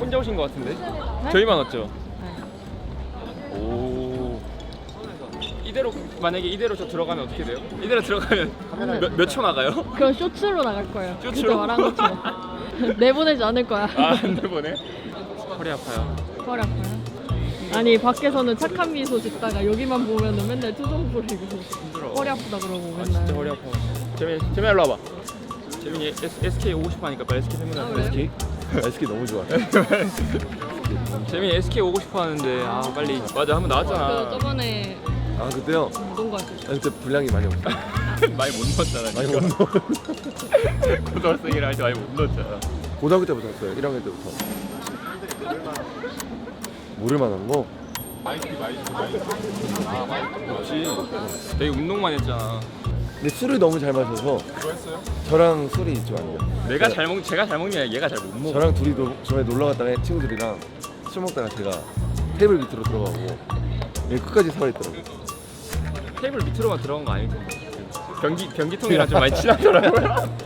혼자 오신 것 같은데? 저희만 왔죠? 네. 오. 이대로 만약에 이대로 저 들어가면 어떻게 돼요? 이대로 들어가면 몇 초 나가요? 그럼 쇼츠로 나갈 거예요. 쇼츠로? 그때 말한 것처럼. 내보내지 않을 거야. 아, 안 내보내? 허리 아파요. 허리 아파요. 아니 밖에서는 착한 미소 짓다가 여기만 보면은 맨날 투정 부리고 힘들어. 허리 아프다 그러고 아, 맨날. 진짜 허리 아파. 재민, 재민 일로 와봐. 재민이 S, SK 오고 싶어 하니까 빨리 SK 생각나. 아, 그래요? SK? SK 너무 좋아. 재민이 SK 오고 싶어 하는데 아 빨리 맞아 한번 그 나왔잖아. 저번에 아 그때요. 운동가 때. 아, 그때 분량이 많이 없어. 많이 못 넣었잖아. 많이. 못 넣어. 고등학생이라 할때 많이 못 넣었잖아. 고등학교 때부터 했어요. 1학년 때부터. 모를 만한 거? 그렇지. 되게 운동만 했잖아. 근데 술을 너무 잘 마셔서 저랑 술이 좀안 돼요. 내가 잘 먹, 제가 잘 먹는 게 아니라 얘가 잘 못 먹어. 저랑 둘이 노, 전에 놀러 갔다가 친구들이랑 술 먹다가 제가 테이블 밑으로 들어가고 얘 끝까지 살아있더라고요. 테이블 밑으로만 들어간 거 아니죠? 변기 변기통이랑 좀 많이 친하더라고요.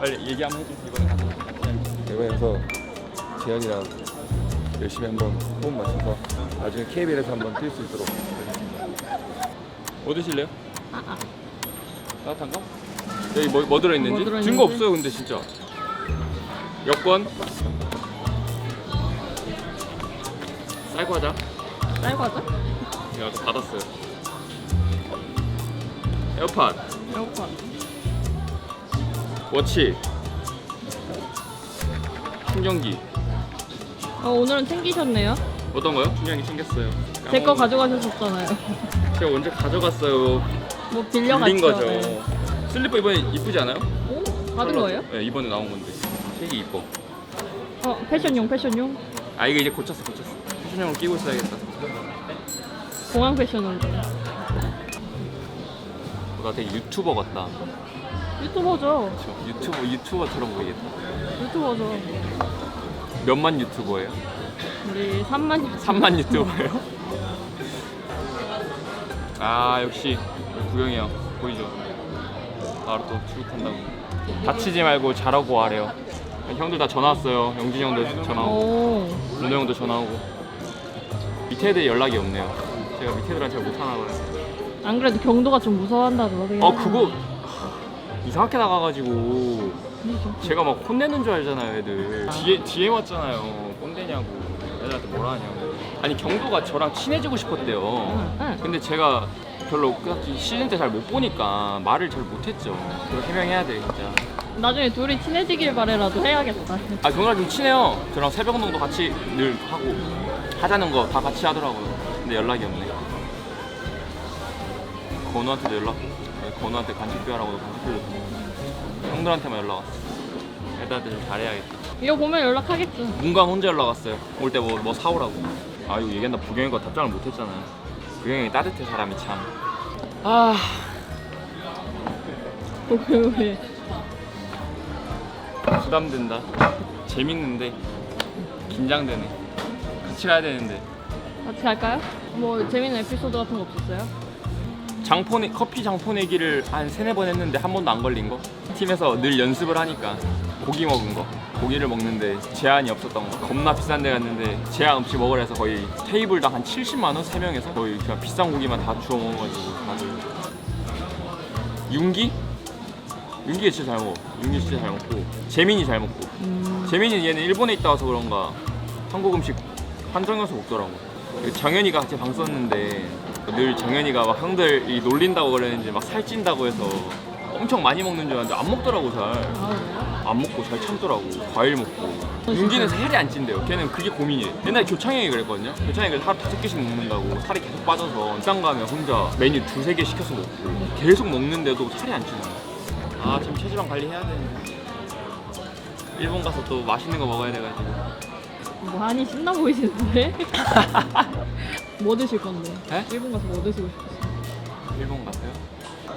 빨리 얘기 한번 해주세요. 이번에 가서. 대구에서 재현이랑 열심히 한번 호흡 마셔서 나중에 KBL에서 한번 뛸 수 있도록 뭐 드실래요? 아, 아. 따뜻한 거? 여기 뭐, 뭐 들어있는지? 뭐 들어있는지? 증거 없어요 근데 진짜 여권 쌀과자 쌀과자? 제가 아까 받았어요 에어팟 에어팟. 워치 충전기 어, 오늘은 챙기셨네요. 어떤 거요? 충전기 챙겼어요 제 거 가져가셨었잖아요. 제가 언제 가져갔어요 뭐 빌려갔죠. 빌린 거죠 네. 슬리퍼 이번에 이쁘지 않아요? 오, 받은 거예요? 네 이번에 나온 건데 색이 이뻐 어, 패션용, 패션용. 아 이거 이제 고쳤어 고쳤어 패션형으로 끼고 있어야겠다 공항 패션으로. 나 되게 유튜버 같다 유튜버죠. 저 유튜버 유튜버처럼 보이겠다 유튜버죠. 몇만 유튜버예요? 우리 3만 유튜버. 3만 유튜버예요? 아 역시 구영이 형 보이죠? 바로 또 출국한다고 다치지 말고 잘하고 하래요 형들 다 전화 왔어요 영진이 형도 전화 오고 오. 문호 형도 전화 오고 밑에 애들 연락이 없네요 제가 밑에 애들한테 잘 못하나 봐요 안 그래도 경도가 좀 무서워한다더라고요. 아 그거 하, 이상하게 나가가지고 제가 막 혼내는 줄 알잖아요 애들. 뒤에 뒤에 왔잖아요. 꼰대냐고. 애들한테 뭐라 하냐고. 아니 경도가 저랑 친해지고 싶었대요. 응. 근데 제가 별로 그렇게 시즌 때 잘 못 보니까 말을 잘 못했죠. 그거 해명해야 돼 진짜. 나중에 둘이 친해지길 바래라도 해야겠다. 아 경도랑 좀 친해요. 저랑 새벽 운동도 같이 늘 하고 하자는 거 다 같이 하더라고요. 근데 연락이 없네. 건우한테도 연락 건우한테 간식 비 하라고도 간식 빌려주고 형들한테만 연락. 왔어 애들한테 좀 잘해야겠다. 이거 보면 연락하겠죠. 문감 혼자 연락 왔어요. 올 때 뭐 뭐 사오라고. 아 이거 얘기한다. 부경이 거 답장을 못 했잖아요 부경이 따뜻해 사람이 참 아. 왜, 왜. 부담된다. 재밌는데. 긴장되네. 같이 가야 되는데. 같이 갈까요? 뭐 재밌는 에피소드 같은 거 없었어요? 장포 내, 커피 장포 내기를 한 세네 번 했는데 한 번도 안 걸린 거 팀에서 늘 연습을 하니까 고기 먹은 거 고기를 먹는데 제한이 없었던 거 겁나 비싼 데 갔는데 제한 없이 먹으라 해서 거의 테이블당 한 70만 원? 세명에서 거의 그냥 비싼 고기만 다 주워 먹어가지고 다들 윤기? 윤기가 진짜 잘 먹어 윤기 진짜 잘 먹고 재민이 잘 먹고 음. 재민이 얘는 일본에 있다 와서 그런가 한국 음식 한정해서 먹더라고. 정현이가 같이 방 썼는데 늘 정현이가 막 형들 이 놀린다고 그러는지 막 살찐다고 해서 엄청 많이 먹는 줄 알았는데 안 먹더라고 잘. 아? 안 먹고 잘 참더라고. 과일 먹고. 윤기는 살이 안 찐대요. 걔는 그게 고민이에요. 옛날에 교창형이 그랬거든요. 교창형이 그래서 하루 다섯 개씩 먹는다고 살이 계속 빠져서 일상 가면 혼자 메뉴 두세 개 시켜서 먹고 계속 먹는데도 살이 안 찌는 거야. 아 지금 체지방 관리해야 되는데. 일본 가서 또 맛있는 거 먹어야 돼가지고. 뭐 한이 신나 보이시는데? 뭐 드실 건데? 에? 일본 가서 뭐 드시고 싶으세요? 일본 갔어요?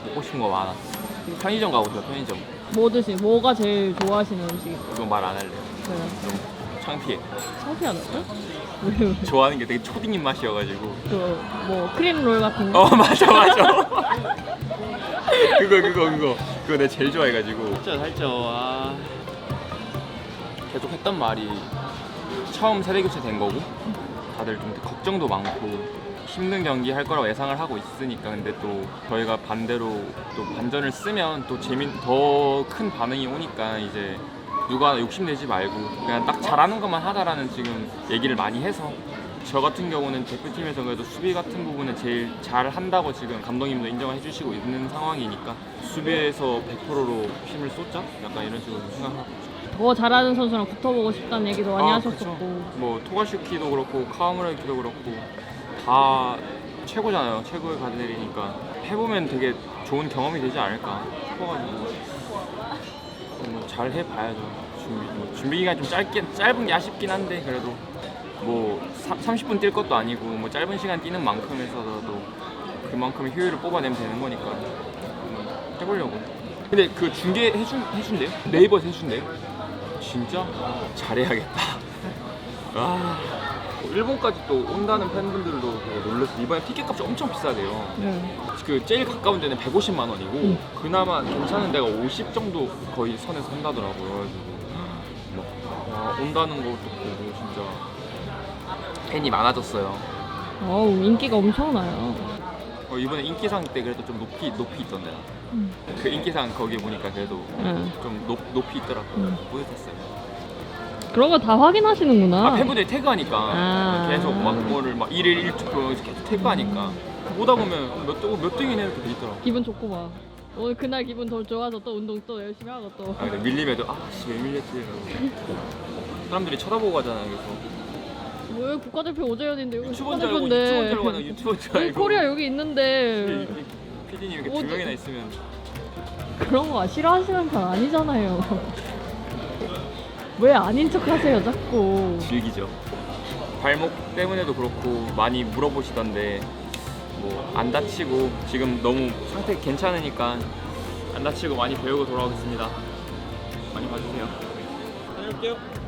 먹고 싶은 거 많아. 편의점 가고 싶어 편의점. 뭐 드시? 뭐가 제일 좋아하시는 음식이 이건 말안 할래요. 너무 창피해. 창피하다고요? 왜, 왜? 좋아하는 게 되게 초딩 입맛이어가지고. 그뭐 크림 롤 같은 거? 어 맞아 맞아. 그거 그거 그거 그거 내가 제일 좋아해가지고 진짜 살쪄 아 계속 했던 말이 처음 세대 교체 된 거고 다들 좀 걱정도 많고 힘든 경기 할 거라고 예상을 하고 있으니까 근데 또 저희가 반대로 또 반전을 쓰면 또 재밌 더큰 반응이 오니까 이제 누가 욕심내지 말고 그냥 딱 잘하는 것만 하자라는 지금 얘기를 많이 해서 저 같은 경우는 대표팀에서 그래도 수비 같은 부분은 제일 잘 한다고 지금 감독님도 인정을 해주시고 있는 상황이니까 수비에서 100%로 힘을 쏟자 약간 이런 식으로 생각하고. 더 잘하는 선수랑 붙어보고 싶다는 얘기도 많이 아, 하셨었고 그쵸. 뭐 토가슈키도 그렇고 카와무라키도 그렇고 다 최고잖아요. 최고의 가드들이니까 해보면 되게 좋은 경험이 되지 않을까 싶어가지고 뭐 잘 해봐야죠. 준비 뭐 준비 기간 좀 짧게 짧은 게 아쉽긴 한데 그래도 뭐 30분 뛸 것도 아니고 뭐 짧은 시간 뛰는 만큼에서도 그만큼의 효율을 뽑아내면 되는 거니까 음, 해보려고. 근데 그 중계 해준 해준대요? 네이버에서 해준대요? 진짜 잘해야겠다. 아 일본까지 또 온다는 팬분들도 되게 놀랐어. 이번에 티켓 값이 엄청 비싸대요. 네. 그 제일 가까운 데는 150만 원이고 그나마 괜찮은 데가 50 정도 거의 선에서 한다더라고요. 그래가지고 막 와, 온다는 것도 보고 진짜 팬이 많아졌어요. 어우 인기가 엄청나요. 어, 이번에 인기상 때 그래도 좀 높이 높이 있던데. 음. 그 인기상 거기 보니까 그래도 네. 좀 높, 높이 있더라고요. 음. 뿌듯했어요. 그런 거 다 확인하시는구나. 아, 팬분들이 태그하니까 아. 계속 막 뭐를 막 1일 1투표 계속 태그하니까 보다 보면 몇, 등- 몇 등이네 이렇게 돼 있더라고. 기분 좋고 막 오늘 그날 기분 더 좋아서 또 운동 또 열심히 하고 또. 아 근데 밀림에도 아씨 왜 밀렸지 이러고 사람들이 쳐다보고 가잖아요 그래서 왜 국가대표 오재현인데 여기 유튜버인 줄 알고 유튜버인 줄 알고 나는 유튜버인 줄 여기 알고. 코리아 여기 있는데. 피디님 이렇게 어디- 두 명이나 있으면. 그런 거 싫어하시는 편 아니잖아요. 왜 아닌 척 하세요 자꾸. 즐기죠. 발목 때문에도 그렇고 많이 물어보시던데 뭐 안 다치고 지금 너무 상태 괜찮으니까 안 다치고 많이 배우고 돌아오겠습니다. 많이 봐주세요. 다녀올게요